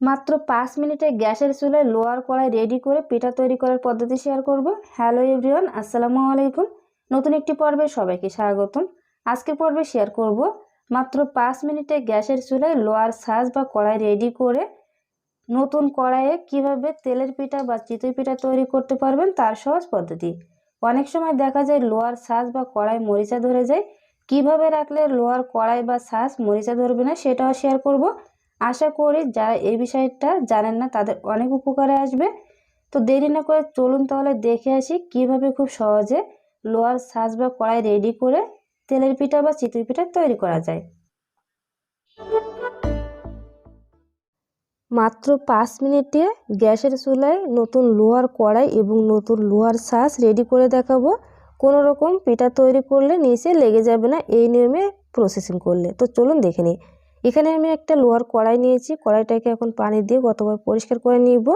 মাত্র পাঁচ মিনিটে গ্যাসের চুলায় লোয়ার কড়াই রেডি করে পিঠা তৈরি করার পদ্ধতি শেয়ার করব। হ্যালো এভরিওয়ান আসসালামু আলাইকুম। নতুন একটি পর্বে সবাইকে স্বাগতম। আজকের পর্বে শেয়ার করব মাত্র পাঁচ মিনিটে গ্যাসের চুলায় লোয়ার সাজ বা কড়াই রেডি করে নতুন কড়াইয়ে কীভাবে তেলের পিঠা বা চিতই পিঠা তৈরি করতে পারবেন তার সহজ পদ্ধতি। অনেক সময় দেখা যায় লোয়ার সাজ বা কড়াই মরিচা ধরে যায়। কীভাবে রাখলে লোয়ার কড়াই বা সাজ মরিচা ধরবে না সেটাও শেয়ার করব। আশা করি যারা এই বিষয়টা জানেন না, তাদের অনেক উপকারে আসবে। তো দেরি না করে চলুন তাহলে দেখে আসি কীভাবে খুব সহজে লোয়ার সাজ বা কড়াই রেডি করে তেলের পিঠা বা চিতই পিঠা তৈরি করা যায়। মাত্র পাঁচ মিনিটে গ্যাসের চুলায় নতুন লোহার কড়াই এবং নতুন লোহার সাজ রেডি করে দেখাবো। কোনো রকম পিঠা তৈরি করলে নিচে লেগে যাবে না, এই নিয়মে প্রসেসিং করলে। তো চলুন দেখে নিই। এখানে আমি একটা লোহার কড়াই নিয়েছি, কড়াইটাকে এখন পানি দিয়ে গতবার পরিষ্কার করে নিব।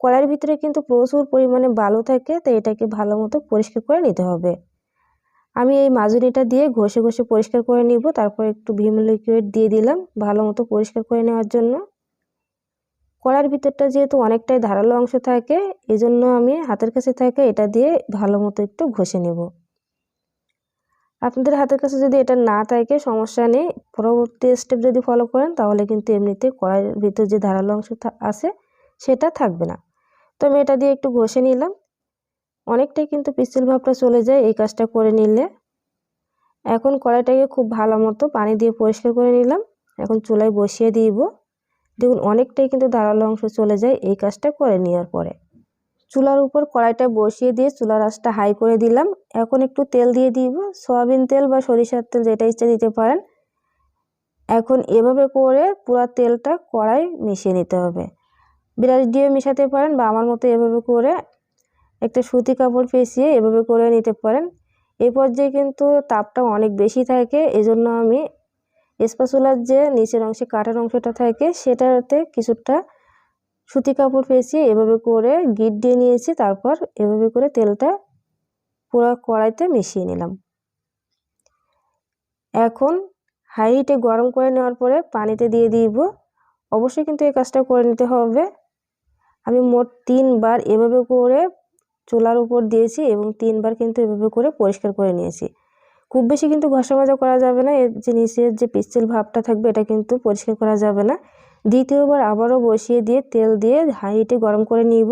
কড়াইয়ের ভিতরে কিন্তু প্রচুর পরিমাণে বালু থাকে, তাই এটাকে ভালো মতো পরিষ্কার করে নিতে হবে। আমি এই মাজুনিটা দিয়ে ঘষে ঘষে পরিষ্কার করে নিব, তারপর একটু ভিম লিকুইড দিয়ে দিলাম ভালো মতো পরিষ্কার করে নেওয়ার জন্য। কড়ার ভিতরটা যেহেতু অনেকটাই ধারালো অংশ থাকে, এজন্য আমি হাতের কাছে থাকে এটা দিয়ে ভালো মতো একটু ঘষে নেব। আপনাদের হাতের কাছে যদি এটা না থাকে, সমস্যা নেই। পরবর্তী স্টেপ যদি ফলো করেন, তাহলে কিন্তু এমনিতে কড়াইয়ের ভিতর যে ধারালো অংশ আছে, সেটা থাকবে না। তো আমি এটা দিয়ে একটু ঘষে নিলাম। অনেকটাই কিন্তু পিস্তল ভাবটা চলে যায় এই কাজটা করে নিলে। এখন কড়াইটাকে খুব ভালো মতো পানি দিয়ে পরিষ্কার করে নিলাম। এখন চুলায় বসিয়ে দিব। দেখুন, অনেকটাই কিন্তু ধারালো অংশ চলে যায় এই কাজটা করে নেওয়ার পরে। চুলার উপর কড়াইটা বসিয়ে দিয়ে চুলার আঁচটা হাই করে দিলাম। এখন একটু তেল দিয়ে দিব। সয়াবিন তেল বা সরিষার তেল যেটা ইচ্ছা দিতে পারেন। এখন এভাবে করে পুরো তেলটা কড়াই মিশিয়ে নিতে হবে। বিরাট দিয়ে মিশাতে পারেন বা আমার মতো এভাবে করে একটা সুতি কাপড় পেঁচিয়ে এভাবে করে নিতে পারেন। এই পর্যায়ে কিন্তু তাপটা অনেক বেশি থাকে। এজন্য আমি স্পাচুলার যে নিচের অংশে কাটার অংশটা থাকে, সেটাতে কিছুটা সুতি কাপড় পেঁচিয়ে এভাবে করে গিট দিয়ে নিয়েছি, তারপর এভাবে করে তেলটা পুরো কড়াইতে মিশিয়ে নিলাম। এখন হাই হিটে গরম করে নেওয়ার পরে পানিতে দিয়ে দিব। অবশ্যই কিন্তু এই কাজটা করে নিতে হবে। আমি মোট তিনবার এভাবে করে চুলার উপর দিয়েছি এবং তিনবার কিন্তু এভাবে করে পরিষ্কার করে নিয়েছি। খুব বেশি কিন্তু ঘষা মাজা করা যাবে না, এর যে নিচের যে পিচ্ছিল ভাবটা থাকবে, এটা কিন্তু পরিষ্কার করা যাবে না। দ্বিতীয়বার আবারও বসিয়ে দিয়ে তেল দিয়ে হাই হিটে গরম করে নিব।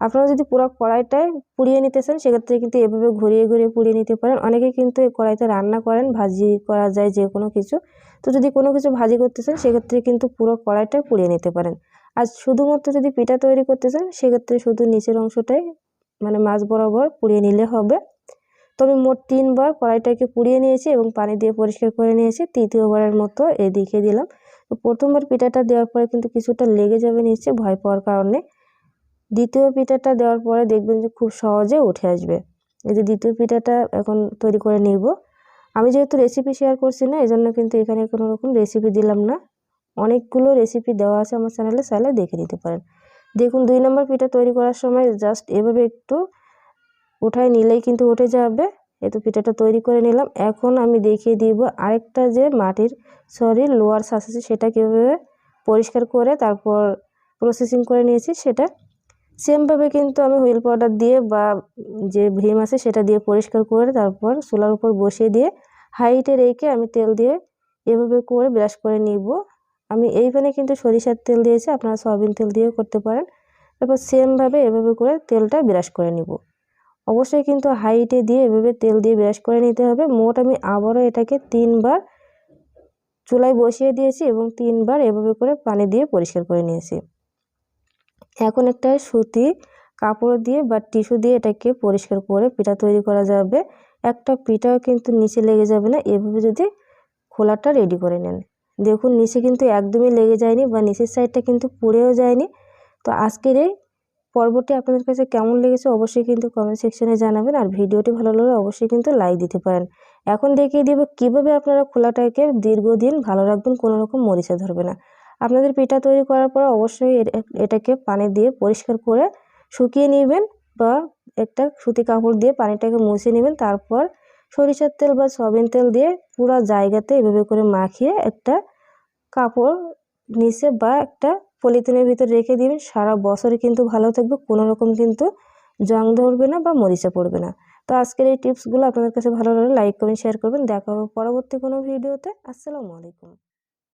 আপনারা যদি পুরো কড়াইটায় পুড়িয়ে নিতে চান সেক্ষেত্রে কিন্তু এভাবে ঘুরিয়ে ঘুরিয়ে পুড়িয়ে নিতে পারেন। অনেকে কিন্তু এই কড়াইতে রান্না করেন, ভাজি করা যায় যে কোনো কিছু। তো যদি কোনো কিছু ভাজি করতে চান সেক্ষেত্রে কিন্তু পুরো কড়াইটায় পুড়িয়ে নিতে পারেন। আর শুধুমাত্র যদি পিঠা তৈরি করতে চান সেক্ষেত্রে শুধু নিচের অংশটাই মানে মাছ বরাবর পুড়িয়ে নিলে হবে। তো আমি মোট তিনবার কড়াইটাকে পুড়িয়ে নিয়েছি এবং পানি দিয়ে পরিষ্কার করে নিয়েছি। তৃতীয়বারের মতো এদিকে দিলাম। তো প্রথমবার পিঠাটা দেওয়ার পরে কিন্তু কিছুটা লেগে যাবে নিচে ভয় পাওয়ার কারণে। দ্বিতীয় পিঠাটা দেওয়ার পরে দেখবেন যে খুব সহজে উঠে আসবে। এই যে দ্বিতীয় পিঠাটা এখন তৈরি করে নিব। আমি যেহেতু রেসিপি শেয়ার করছি না এই জন্য কিন্তু এখানে কোনো রকম রেসিপি দিলাম না। অনেকগুলো রেসিপি দেওয়া আছে আমার চ্যানেলে চাইলে দেখে নিতে পারেন। দেখুন, দুই নম্বর পিঠা তৈরি করার সময় জাস্ট এভাবে একটু উঠায় নিলেই কিন্তু উঠে যাবে। এই তো পিঠাটা তৈরি করে নিলাম। এখন আমি দেখিয়ে দিব আরেকটা যে মাটির সরি লোয়ার সাস আছে সেটা কীভাবে পরিষ্কার করে তারপর প্রসেসিং করে নিয়েছি সেটা। সেমভাবে কিন্তু আমি হুইল পাউডার দিয়ে বা যে ভীম আছে সেটা দিয়ে পরিষ্কার করে তারপর চুলার উপর বসিয়ে দিয়ে হাইটে রেখে আমি তেল দিয়ে এভাবে করে ব্রাশ করে নিব। আমি এই প্যানে কিন্তু সরিষার তেল দিয়েছি, আপনারা সয়াবিন তেল দিয়েও করতে পারেন। তারপর সেমভাবে এভাবে করে তেলটা ব্রাশ করে নিব। অবশ্যই কিন্তু হাইটে দিয়ে এভাবে তেল দিয়ে ব্রাশ করে নিতে হবে। মোট আমি আবারও এটাকে তিনবার চুলায় বসিয়ে দিয়েছি এবং তিনবার এভাবে করে পানি দিয়ে পরিষ্কার করে নিয়েছি। এখন একটা সুতি কাপড় দিয়ে বা টিস্যু দিয়ে এটাকে পরিষ্কার করে পিঠা তৈরি করা যাবে। একটা পিঠাও কিন্তু নিচে লেগে যাবে না, এভাবে যদি খোলাটা রেডি করে নেন। দেখুন, নিচে কিন্তু একদমই লেগে যায়নি বা নিচের সাইডটা কিন্তু পুড়েও যায়নি। তো আজকের এই পর্বটি আপনাদের কাছে কেমন লেগেছে অবশ্যই কিন্তু কমেন্ট সেকশনে জানাবেন। আর ভিডিওটি ভালো লাগলে অবশ্যই কিন্তু লাইক দিতে পারেন। এখন দেখিয়ে দিব কীভাবে আপনারা খোলাটাকে দীর্ঘদিন ভালো রাখবেন, কোনো রকম মরিচা ধরবে না। আপনাদের পিঠা তৈরি করার পর অবশ্যই এটাকে পানি দিয়ে পরিষ্কার করে শুকিয়ে নেবেন বা একটা সুতি কাপড় দিয়ে পানিটাকে মুছে নেবেন। তারপর সরিষার তেল বা সয়াবিন তেল দিয়ে পুরো জায়গাতে এভাবে করে মাখিয়ে একটা কাপড় নিচে বা একটা পলিথিনের ভিতর রেখে দিবেন। সারা বছরই কিন্তু ভালো থাকবে, কোনো রকম কিন্তু জং ধরবে না বা মরিচা পড়বে না। তো আজকের এই টিপসগুলো আপনাদের কাছে ভালো লাগলে লাইক করবেন শেয়ার করবেন। দেখা হবে পরবর্তী কোনো ভিডিওতে। আসসালামু আলাইকুম।